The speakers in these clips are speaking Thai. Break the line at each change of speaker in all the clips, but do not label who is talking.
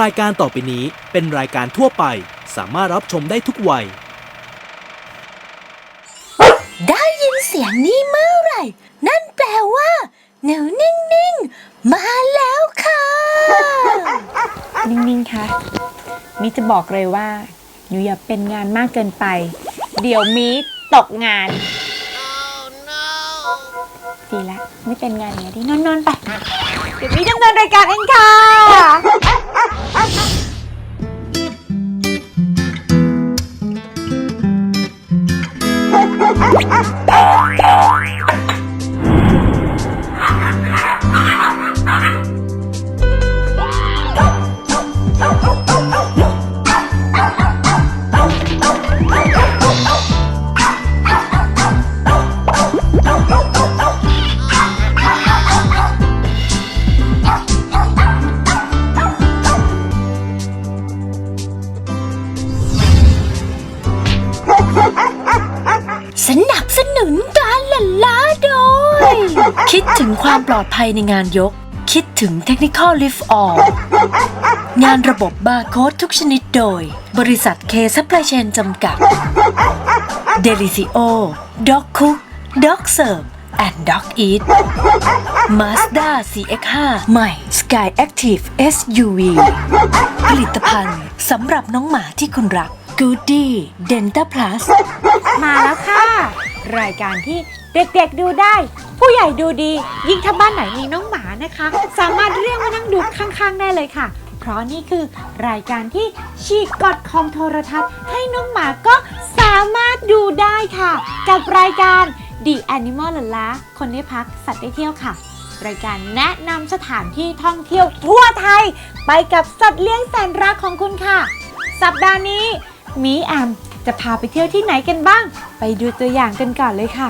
รายการต่อไปนี้เป็นรายการทั่วไป สามารถรับชมได้ทุกวัย
ได้ยินเสียงนี้เมื่อไหร่ นั่นแปลว่าหนูนิ่งๆ มาแล้วค่ะ
นิ่งๆ ค่ะมิจะบอกเลยว่า หนูอย่าเป็นงานมากเกินไป เดี๋ยวมิตกงาน ดีละ ไม่เป็นงานอย่างนี้ดินอนๆไป เดี๋ยวมิดำเนินรายการเองค่ะ
ส อดภัยในงานยก คิดถึง Technical Lift All งานระบบบาร์โค้ดทุกชนิดโดย บริษัทเคซัพพลายเชนจำกัดเดลิซิโอด็อกคุกด็อกเซิร์ฟแอนด์ด็อกอีท Mazda CX5 ใหม่ Sky Active SUV ผลิตภัณฑ์สำหรับน้องหมาที่คุณรัก Goody Denta Plus
มาแล้วค่ะ รายการที่เด็กๆดูได้ ผู้ใหญ่ดูดี ยิ่งถ้าบ้านไหนมีน้องหมานะคะ สามารถเรียกมานั่งดูข้างๆได้เลยค่ะ เพราะนี่คือรายการที่ฉีกกดคอมโทรทัศน์ ให้น้องหมาก็สามารถดูได้ค่ะ กับรายการ The Animal ลละคนได้พักสัตว์ได้เที่ยวค่ะรายการแนะนำสถานที่ท่องเที่ยวทั่วไทย ไปกับสัตว์เลี้ยงแสนรักของคุณค่ะ สัปดาห์นี้มีแอม จะพาไปเที่ยวที่ไหนกันบ้าง ไปดูตัวอย่างกันก่อนเลยค่ะ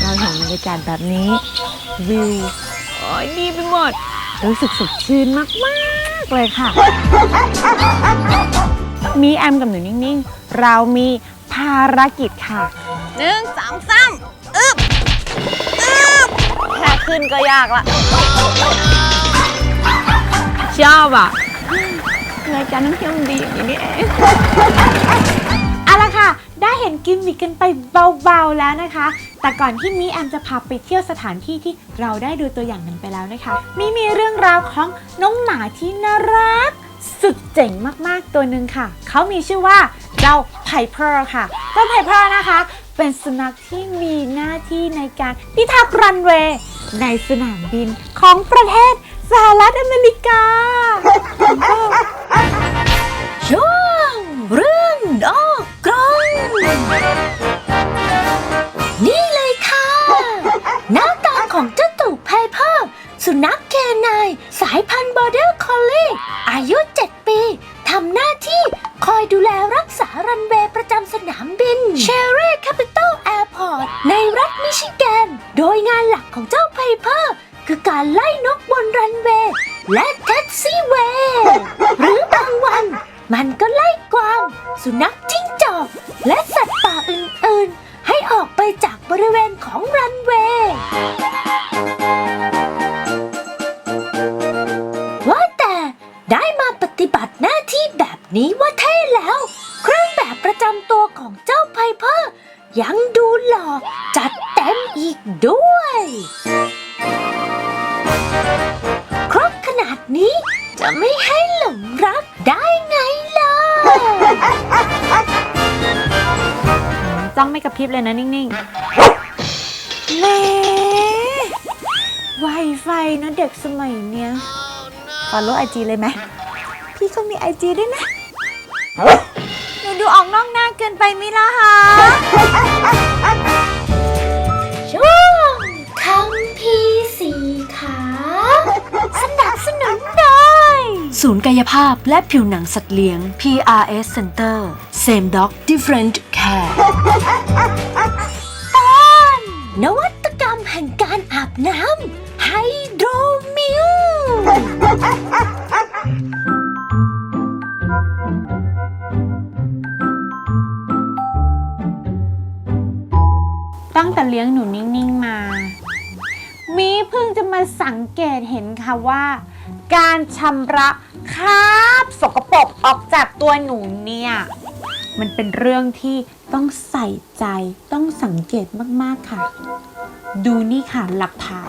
เราเห็นบรรยากาศแบบนี้ วิวโอ้ยดีไปหมด รู้สึกสดชื่นมากๆเลยค่ะ มีแอมกับหนูนิ่งๆ เรามีภารกิจค่ะ
หนึ่งสามสามอึบอึบแค่ขึ้นก็ยากละ
ชอบอะ รายการท่องเที่ยวมันดีอย่างนี้นี่เองเอาละค่ะ ได้เห็นกิมมิกกันไปเบาๆแล้วนะคะ แต่ก่อนที่มีแอมจะพาไปเที่ยวสถานที่ที่เราได้ดูตัวอย่างกันไปแล้วนะคะ มีมีเรื่องราวของน้องหมาที่น่ารัก สุดเจ๋งมากๆตัวหนึ่งค่ะ เขามีชื่อว่าเจ้าไพเพอร์ค่ะ เจ้าไพเพอร์นะคะ เป็นสุนัขที่มีหน้าที่ในการพิทักษ์รันเวย์ในสนามบินของประเทศสหรัฐอเมริกา
ช่วงเรื่องนอกกรงนี่เลยค่ะ หน้าตาของเจ้าตู่ไพเพอร์สุนัขเคนายสายพันธุ์บอร์เดอร์คอลลี่อายุ 7 ปีทำหน้าที่คอยดูแลรักษารันเวย์ประจำสนามบินเชเร่แคปิตอลแอร์พอร์ตในรัฐมิชิแกน โดยงานหลักของเจ้าไพเพอร์คือการไล่นกบนรันเวย์และแท็กซี่เวย์หรือบางวัน มันก็ไล่กวาง สุนัขจิ้งจอก และสัตว์ป่าอื่นๆ ให้ออกไปจากบริเวณ
ฟอลโล่ไอจีเลยไหมพี่ก็มีไอจีด้วยนะหนูดูออกนอกหน้าเกินไปไหมล่ะคะ
ช่วงคำพีสีขาสนับสนุนโดยศูนย์กายภาพและผิวหนังสัตว์เลี้ยง PRS Center Same Dog Different Care ตอนนวัตกรรมแห่งการอาบน้ำไฮโดรมิล
ตั้งแต่เลี้ยงหนูนิ่ง ๆ มา มีเพิ่งจะมาสังเกตเห็นค่ะว่า การชำระคราบสกปรกออกจากตัวหนูเนี่ย มันเป็นเรื่องที่ต้องใส่ใจต้องสังเกตมาก ๆ ค่ะ ดูนี่ค่ะหลักฐาน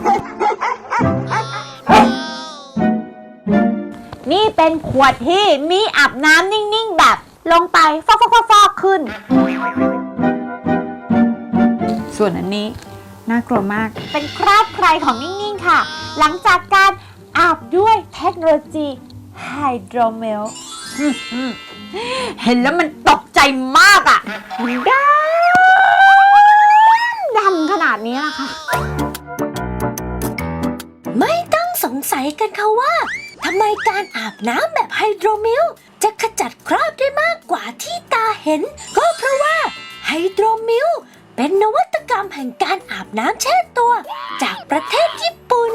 นี่เป็นขวดที่มีอาบน้ำนิ่ง ๆ แบบ ลงไปฟอกฟอกฟอกฟอกขึ้น ส่วนอันนี้น่ากลัวมาก เป็นคราบใครของนิ่ง ๆ ค่ะ หลังจากการอาบด้วยเทคโนโลยีไฮโดรเมลเห็นแล้วมันตกใจมากอะ่ะมันดำดำขนาดนี้นะคะ
ไม่ต้องสงสัยกันค่ะว่า ทำไมการอาบน้ำแบบไฮโดรมิลจะขจัดคราบได้มากกว่าที่ตาเห็น ก็เพราะว่าไฮโดรมิลเป็นนวัตกรรมแห่งการอาบน้ำแช่ตัว จากประเทศญี่ปุ่น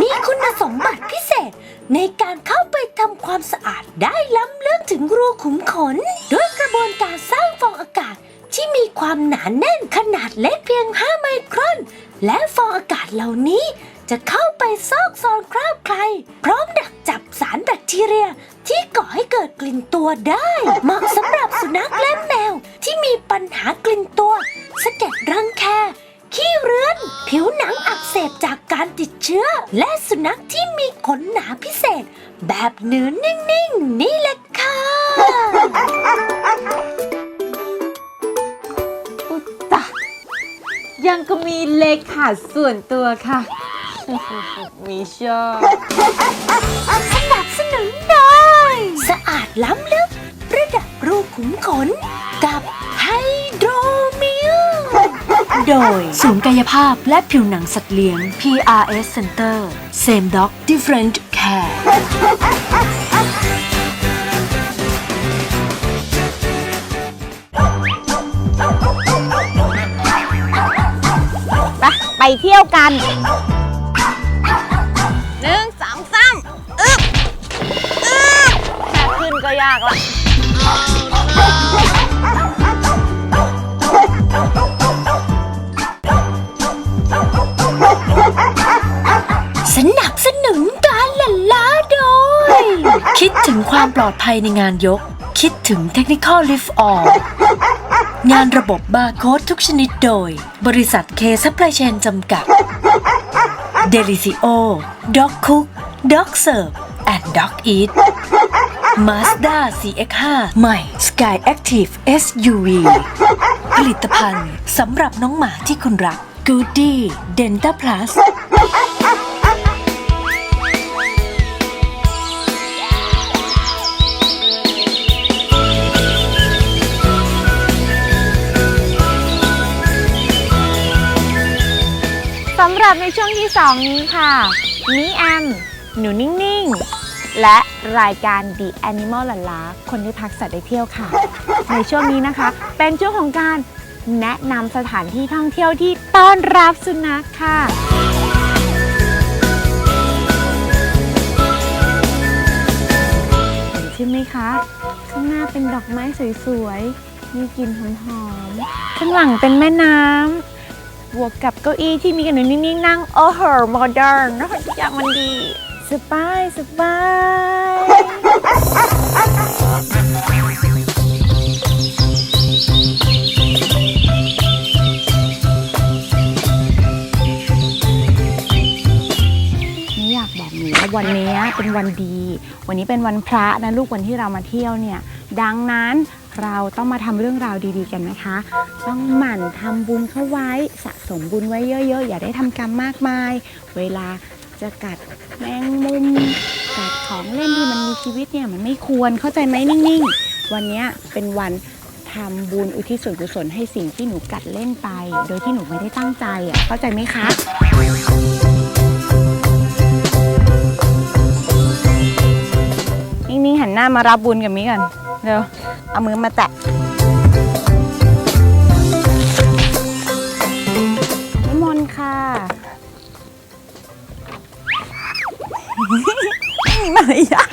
มีคุณสมบัติพิเศษ ในการเข้าไปทำความสะอาดได้ล้ำลึกถึงรูขุมขน ด้วยกระบวนการสร้างฟองอากาศที่มีความหนาแน่นขนาดเล็กเพียง 5 ไมครอน และฟองอากาศเหล่านี้ จะเข้าไปซอกซอนคราบใคร พร้อมดักจับสารแบคทีเรีย ที่ก่อให้เกิดกลิ่นตัวได้ เหมาะสำหรับสุนัขและแมว ที่มีปัญหากลิ่นตัว สะเก็ดรังแคขี้เรื้อน ผิวหนังอักเสบจากการติดเชื้อ และสุนัขที่มีขนหนาพิเศษ แบบเนื้อนิ่งๆนี่แหละค่ะ
อุยตะยังก็มีเลขาส่วนตัวค่ะ มีชอบ
สนับสนุนโดยสะอาดล้ำลึก ระดับรูขุมขน กับไฮโดรมิล
โดย ศูนย์กายภาพและผิวหนังสัตว์เลี้ยง PRS Center Same Dog Different Care
ไปไปเที่ยวกัน
ยากละ
สนับสนุนการละล้าโดย
คิดถึงความปลอดภัยในงานยก คิดถึง Technical Lift All งานระบบบาร์โค้ดทุกชนิดโดย บริษัทเคซัพพลายเชนจำกัด Delicio Dog Cook Dog Serve and Dog Eat Mazda CX-5 ใหม่ Sky Active SUV ผลิตภัณฑ์สำหรับน้องหมาที่คุณรัก Goody Denta Plus
สำหรับในช่วงที่ 2 นี้ค่ะมิแอม หนูนิ่ง ๆ และรายการ The Animal หลาลาคนที่พักสัตว์ได้เที่ยวค่ะ ในช่วงนี้นะคะ เป็นช่วงของการแนะนำสถานที่ท่องเที่ยวที่ต้อนรับสุนัขค่ะ เห็นใช่ไหมคะ ข้างหน้าเป็นดอกไม้สวยๆ มีกลิ่นหอมๆ ข้างหลังเป็นแม่น้ำบวกกับเก้าอี้ที่มีกันอยู่นิ่งๆนั่งโอ้โหโมเดิร์นทุกอย่างมันดี สบายสบายนี่อยากบอกหนูว่าวันนี้เป็นวันดี วันนี้เป็นวันพระนะลูกวันที่เรามาเที่ยวเนี่ย ดังนั้นเราต้องมาทำเรื่องราวดีๆกันนะคะ ต้องหมั่นทำบุญเข้าไว้ สะสมบุญไว้เยอะๆ อย่าได้ทำกรรมมากมาย เวลาจะกัด แมงมุมกัดของเล่นที่มันมีชีวิตเนี่ยมันไม่ควรเข้าใจไหมนิ่งๆ วันนี้เป็นวันทำบุญอุทิศส่วนกุศลให้สิ่งที่หนูกัดเล่นไป โดยที่หนูไม่ได้ตั้งใจอะเข้าใจไหมคะนิ่งๆหันหน้ามารับบุญกับมิก่อนเร็วเอามือมาแตะ ไม่มีมารยาท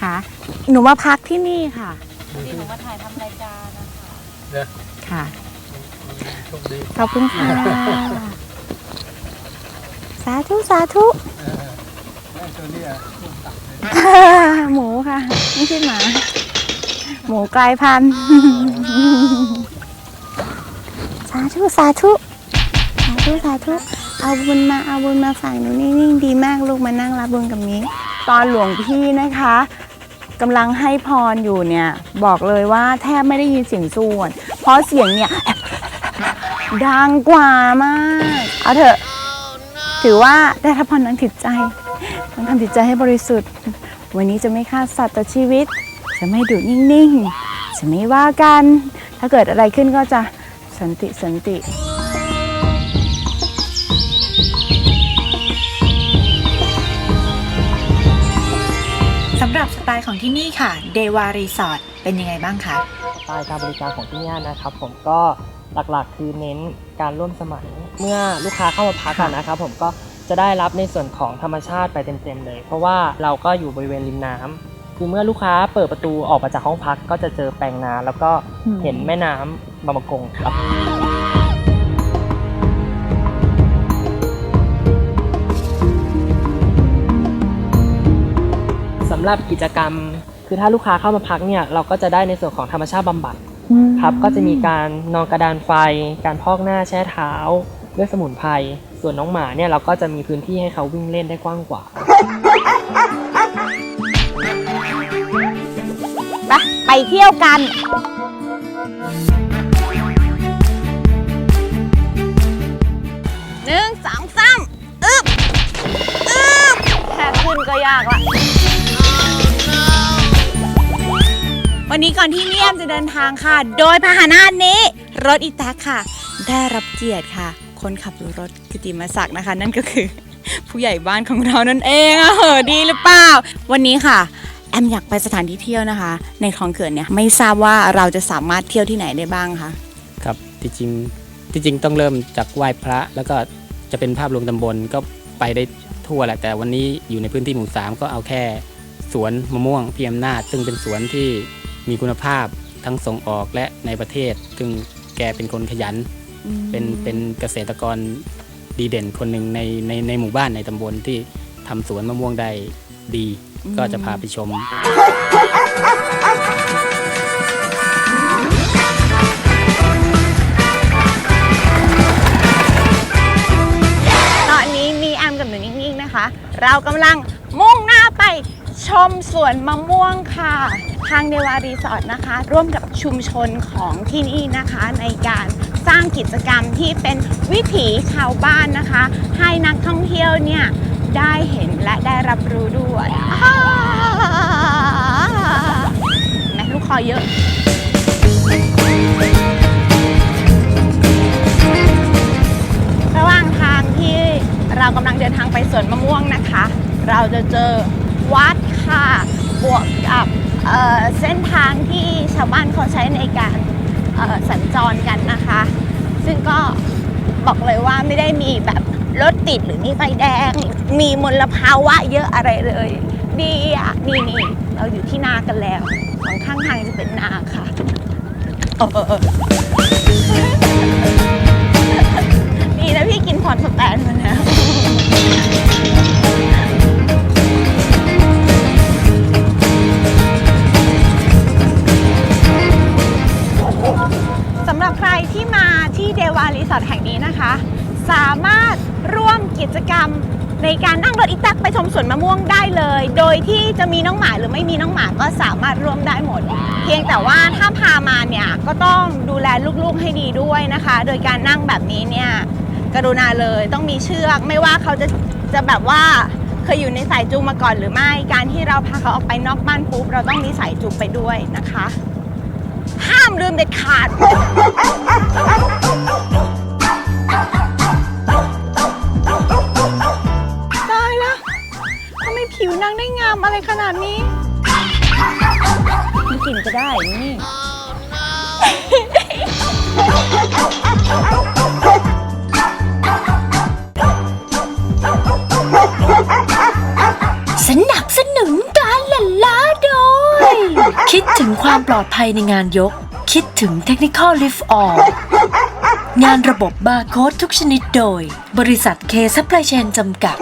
ค่ะ หนูมาพักที่นี่ค่ะที่หนูมาถ่ายทำรายการนะคะ
ค่ะ
โชคดี
ขอบคุณค่ะ สาธุ สาธุ
ไอ้ตัวเนี้ยลูกตักเลย
หมูค่ะ ไม่ใช่หมา หมูกลายพันธุ์ สาธุสาธุสาธุสาธุเอาบุญมาเอาบุญมาฝากหนูนิ่งๆดีมากลูกมานั่งรับบุญกับนี้ ตอนหลวงพี่นะคะกำลังให้พรอยู่เนี่ยบอกเลยว่าแทบไม่ได้ยินเสียงสวดเพราะเสียงเนี่ยดังกว่ามาก เอาเถอะถือว่าได้รับพรทางจิตใจต้องทำจิตใจให้บริสุทธิ์ วันนี้จะไม่ฆ่าสัตว์ต่อชีวิต จะไม่ดุนิ่งๆ จะไม่ว่ากัน ถ้าเกิดอะไรขึ้นก็จะสันติสันติ
สำหรับสไตล์ของที่นี่ค่ะเดวารีสอร์ทเป็นยังไงบ้างคะ
สไตล์การบริการของที่เนี่ยนะครับ ผมก็หลักๆ คือเน้นการร่วมสมัย เมื่อลูกค้าเข้ามาพักกันนะครับผมก็จะได้รับในส่วนของธรรมชาติไปเต็มๆเลย เพราะว่าเราก็อยู่บริเวณริมน้ำ คือเมื่อลูกค้าเปิดประตูออกมาจากห้องพักก็จะเจอแปลงนาแล้วก็เห็นแม่น้ำบางประกงครับ สำหรับกิจกรรม คือถ้าลูกค้าเข้ามาพักเนี่ยเราก็จะได้ในส่วนของธรรมชาติบำบัดครับก็จะมีการนอนกระดานไฟ การพอกหน้าแช่เท้าด้วยสมุนไพรส่วนน้องหมาเนี่ยเราก็จะมีพื้นที่ให้เขาวิ่งเล่นได้กว้างกว่า
ไปไปเที่ยวกันหนึ่งสองสามอึบอึบแค่ขึ้นก็ยากละวันนี้ก่อนที่เนียมจะเดินทางค่ะ โดยพาหนะนี้ รถอีแท็กค่ะ ได้รับเกียรติค่ะ คนขับรถกิติมศักดิ์นะคะ นั่นก็คือผู้ใหญ่บ้านของเรานั่นเองอะเหอดีหรือเปล่า วันนี้ค่ะ อมอยากไปสถานที่เที่ยวนะคะ ในคลองเขื่อนเนี่ยไม่ทราบว่าเราจะสามารถเที่ยวที่ไหนได้บ้างคะ
ครับที่จริงที่จริงต้องเริ่มจากไหว้พระ แล้วก็จะเป็นภาพรวมตำบลก็ไปได้ทั่วแหละแต่วันนี้อยู่ในพื้นที่หมู่สามก็เอาแค่สวนมะม่วงพีอำนาจซึ่งเป็นสวนที่มีคุณภาพทั้งส่งออกและในประเทศ ซึ่งแกเป็นคนขยัน เป็นเป็นเกษตรกรดีเด่นคนหนึ่งในในในหมู่บ้านในตำบลที่ทำสวนมะม่วงได้ดี ก็จะพาไปชม
ตอนนี้มีแอมกับหนูนิ่งๆนะคะ เรากำลังมุ่งหน้าไปชมสวนมะม่วงค่ะ ทางเดวารีสอร์ทนะคะ ร่วมกับชุมชนของที่นี่นะคะ ในการสร้างกิจกรรมที่เป็นวิถีชาวบ้านนะคะ ให้นักท่องเที่ยวเนี่ย ได้เห็นและได้รับรู้ด้วยแม่ลูกคอเยอะระหว่างทางที่เรากำลังเดินทางไปสวนมะม่วงนะคะ เราจะเจอวัดค่ะ บวกกับเเส้นทางที่ชาวบ้านเขาใช้ในการสัญจรกันนะคะ ซึ่งก็บอกเลยว่าไม่ได้มีแบบ รถติดหรือมีไฟแดง มีมลภาวะเยอะอะไรเลย ดีอะนี่นี่เราอยู่ที่นากันแล้วสองข้างทางจะเป็นนาค่ะเออเออเออดีนะพี่กินพรสแตนมาแล้วสำหรับใครที่มาที่เดวารีสอร์ทแห่งนี้นะคะ สามารถ ร่วมกิจกรรมในการนั่งรถอีแตักไปชมสวนมะม่วงได้เลย โดยที่จะมีน้องหมาหรือไม่มีน้องหมาก็สามารถร่วมได้หมด เพียงแต่ว่าถ้าพามาเนี่ยก็ต้องดูแลลูกๆให้ดีด้วยนะคะ โดยการนั่งแบบนี้เนี่ยกรุณาเลยต้องมีเชือก ไม่ว่าเขาจะจะแบบว่าเคยอยู่ในสายจูงมาก่อนหรือไม่ การที่เราพาเขาออกไปนอกบ้านปุ๊บเราต้องมีสายจูงไปด้วยนะคะ ห้ามลืมเด็ดขาด นางได้งามอะไรขนาดนี้ไม่กินก็ได้นี่
สนับสนุนการละล้าโดย
คิดถึงความปลอดภัยในงานยก คิดถึง Technical Lift All งานระบบบาร์โค้ดทุกชนิดโดย บริษัทเคซัพพลายเชนจำกัด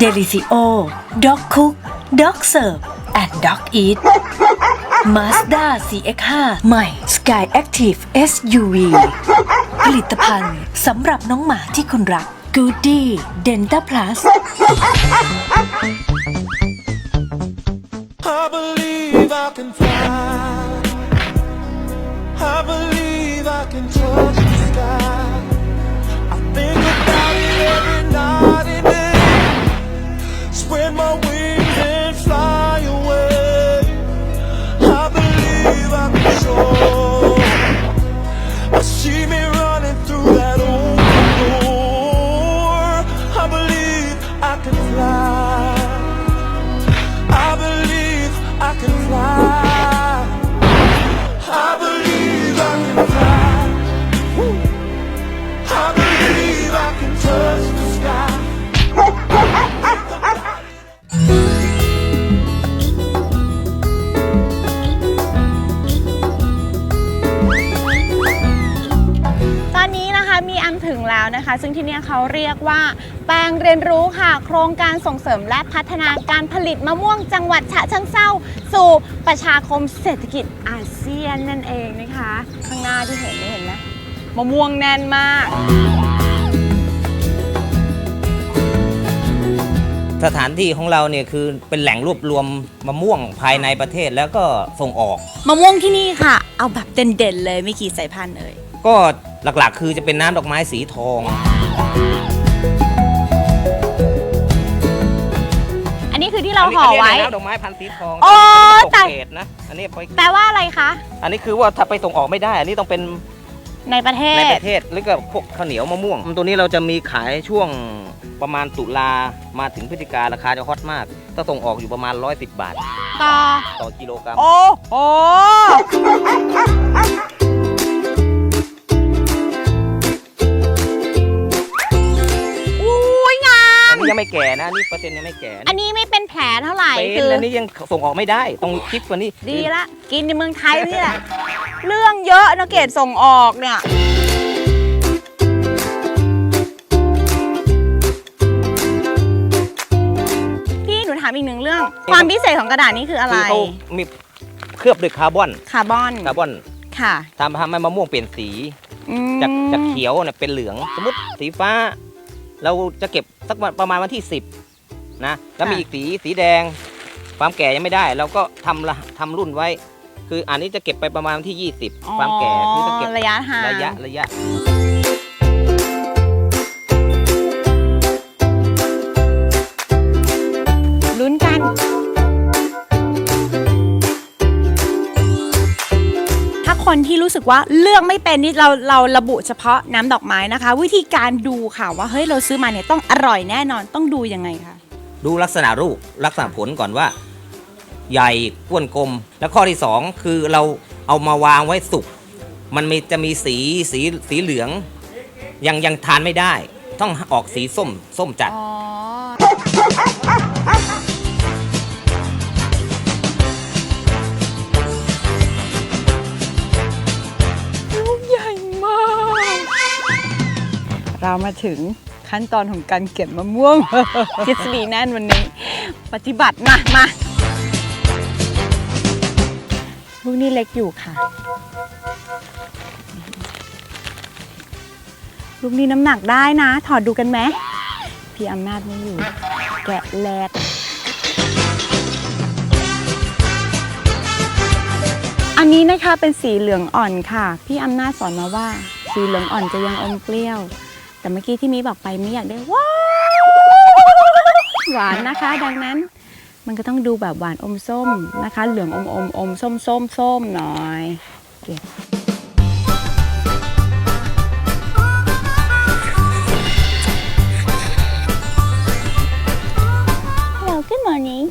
Delicio Dog Cook Dog Serve and Dog Eat Mazda CX-5 ใหม่ Sky Active SUV ผลิตภัณฑ์สำหรับน้องหมาที่คุณรัก Goody Denta Plus
I believe I can fly. I believe I can touch the sky. I think about it every night and day. Spread my wings
เรียนรู้ค่ะ โครงการส่งเสริมและพัฒนาการผลิตมะม่วงจังหวัดฉะเชิงเซาสู่ประชาคมเศรษฐกิจอาเซียนนั่นเองนะคะ ข้างหน้าที่เห็นนี่เห็นไหมมะม่วงแน่นมาก
สถานที่ของเราเนี่ยคือเป็นแหล่งรวบรวมมะม่วงภายในประเทศแล้วก็ส่งออก
มะม่วงที่นี่ค่ะ เอาแบบเด่นๆเลยไม่กี่สายพันธุ์เอ่ย
ก็หลักๆ คือจะเป็นน้ำดอกไม้สีทอง
คือที่เราห่อไว้
นนี้น้ำดอกไม้พันธุ์สีทอง
โอ้
ตก
แต่
เกตนะ อันนี้ไป
แปลว่าอะไรคะ
อันนี้คือว่าถ้าไปส่งออกไม่ได้ อันนี้ต้องเป็น
ในประเท
ใน
ศ
ประเทศหรือกับพวกข้าวเหนียวมะม่วง ตัวนี้เราจะมีขายช่วงประมาณตุลามาถึงพฤศจิการาคาจะฮอตมากถ้าส่งออกอยู่ประมาณ 110 บาท
ต่อ
ต่อกิโลกรัม
โอ้โห
ไม่แก่นะอันนี้เปอร์เซ็นต์ยังไม่แก่นะ
อันนี้ไม่เป็นแผลเท่าไหร่
เป็น
คือ
อันนี้ยังส่งออกไม่ได้ต้องคิดกว่านี้
ดีละ กินในเมืองไทยนี่แหละ เรื่องเยอะนะเกดส่งออกเนี่ย พี่หนูถามอีกหนึ่งเรื่อง ความพิเศษของกระดาษนี้คืออะไร
คือเขามีเคลือบด้วยคาร์บอน
คาร์บอน
คาร์บอน
ค่ะ
ทำให้มะม่วงเปลี่ยนสี
อืม
จากจากเขียวเนี่ยเป็นเหลือง สมมติสีฟ้า เราจะเก็บสักวันประมาณวันที่ 10นะแล้วมีอีกสีสีแดง ความแก่ยังไม่ได้ เราก็ทำละทำรุ่นไว้ คืออันนี้จะเก็บไปประมาณวันที่ 20 ความแก่คือจะเก็บ
ระยะห่าง
ระยะระยะ
คนที่รู้สึกว่าเลือกไม่เป็นนี่เราเราระบุเฉพาะน้ำดอกไม้นะคะ วิธีการดูค่ะว่าเฮ้ยเราซื้อมาเนี่ยต้องอร่อยแน่นอนต้องดูยังไงคะ
ดูลักษณะรูปลักษณะผลก่อนว่า ใหญ่ก้วนกลม แล้วข้อที่สองคือเราเอามาวางไว้สุกมันมีจะมีสีสีสีเหลือง ยังยังทานไม่ได้ ต้องออกสีส้มส้มจัด
อ๋อ เรามาถึงขั้นตอนของการเก็บมะม่วง ทฤษฎีแน่นวันนี้ ปฏิบัติมามาลูกนี่เล็กอยู่ค่ะ ลูกนี้น้ำหนักได้นะ ถอดดูกันไหมพี่อำนาจไม่อยู่ แกะแลดอันนี้นะคะเป็นสีเหลืองอ่อนค่ะ พี่อำนาจสอนมาว่า สีเหลืองอ่อนจะยังอมเปรี้ยว แต่เมื่อกี้ที่มีบอกไปไม่อยากได้หวานหวานนะคะ ดังนั้นมันก็ต้องดูแบบหวานอมส้มนะคะ เหลืองอมอมอมส้มส้มส้มหน่อยเก็บ Hello, good morning.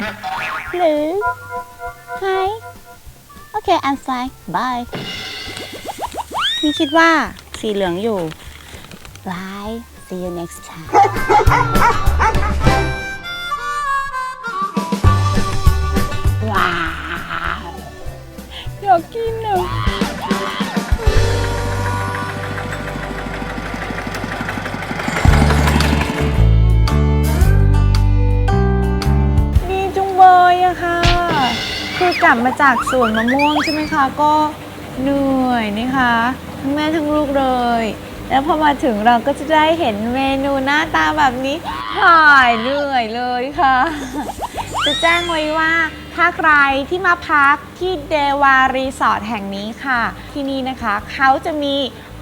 Hello. Hi. Okay, I'm fine. Bye. นี่คิดว่าสีเหลืองอยู่ Bye. See you next time. อยากกินอะดีจุงเบยอะค่ะ คือกลับมาจากสวนมะม่วงใช่ไหมคะ ก็เหนื่อยนะคะ ทั้งแม่ทั้งลูกเลย แล้วพอมาถึงเราก็จะได้เห็นเมนูหน้าตาแบบนี้หายเหนื่อยเลยค่ะ จะแจ้งไว้ว่าถ้าใครที่มาพักที่เดวารีสอร์ทแห่งนี้ค่ะ ที่นี่นะคะเขาจะมี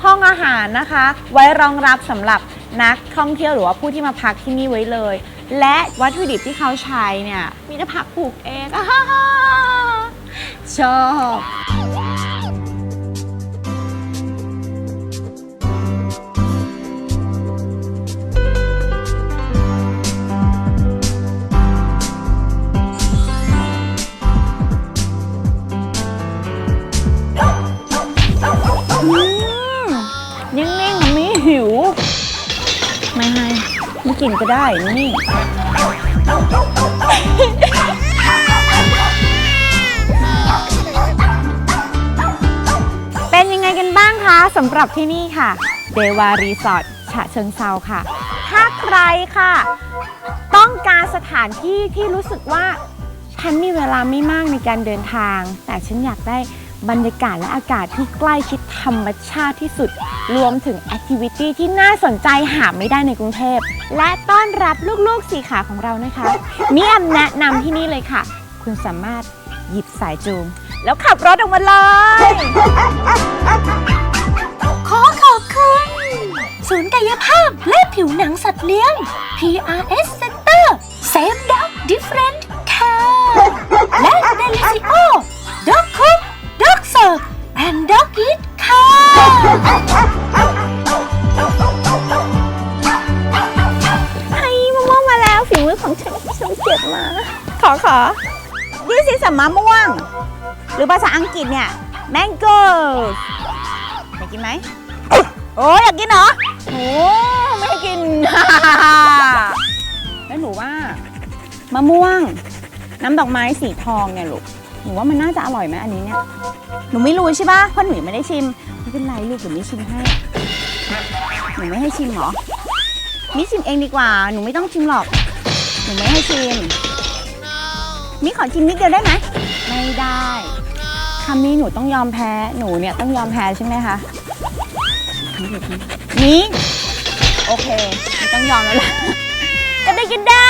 ห้องอาหารนะคะ ไว้รองรับสำหรับนักท่องเที่ยวหรือว่าผู้ที่มาพักที่นี่ไว้เลย และวัตถุดิบที่เขาใช้เนี่ยมีแต่ผักปลูกเองชอบ ได้นี่ เป็นยังไงกันบ้างคะสำหรับที่นี่ค่ะ เดวารีสอร์ทฉะเชิงเซาค่ะ ถ้าใครค่ะ ต้องการสถานที่ที่รู้สึกว่า ฉันมีเวลาไม่มากในการเดินทาง แต่ฉันอยากได้ บรรยากาศและอากาศที่ใกล้ชิดธรรมชาติที่สุด รวมถึงแอคทิวิตี้ที่น่าสนใจหาไม่ได้ในกรุงเทพ และต้อนรับลูกๆสีขาของเรานะคะมีแอมแนะนำที่นี่เลยค่ะ คุณสามารถหยิบสายจูง แล้วขับรถออกมาเลย
ขอขอบคุณ ศูนย์กายภาพและผิวหนังสัตว์เลี้ยง PRS Center Save Dog Different Care และ Delisio Dog Cook Dog Serve and Dog Eat ค่ะ
ไอ้มะม่วงมาแล้วฝีมือของฉันฉันเก็บมา ขอขอนี่สิสัมมะม่วง หรือภาษาอังกฤษเนี่ย mango อยากกินไหมโอ้อยากกินเหรอโอ้ไม่ให้กิน แล้วหนูว่ามะม่วง น้ำดอกไม้สีทองเนี่ยลูก หนูว่ามันน่าจะอร่อยไหมอันนี้เนี่ย หนูไม่รู้ใช่ปะเพราะหนูยังไม่ได้ชิม ไม่เป็นไรลูกหนูไม่ชิมให้ หนูไม่ให้ชิมเหรอมิชิมเองดีกว่า หนูไม่ต้องชิมหรอก หนูไม่ให้ชิม มิขอชิมนิดเดียวได้ไหม ไม่ได้คำนี้หนูต้องยอมแพ้ หนูเนี่ยต้องยอมแพ้ใช่ไหมคะมิโอเคไม่ต้องยอมแล้วล่ะก็ได้ก็ได้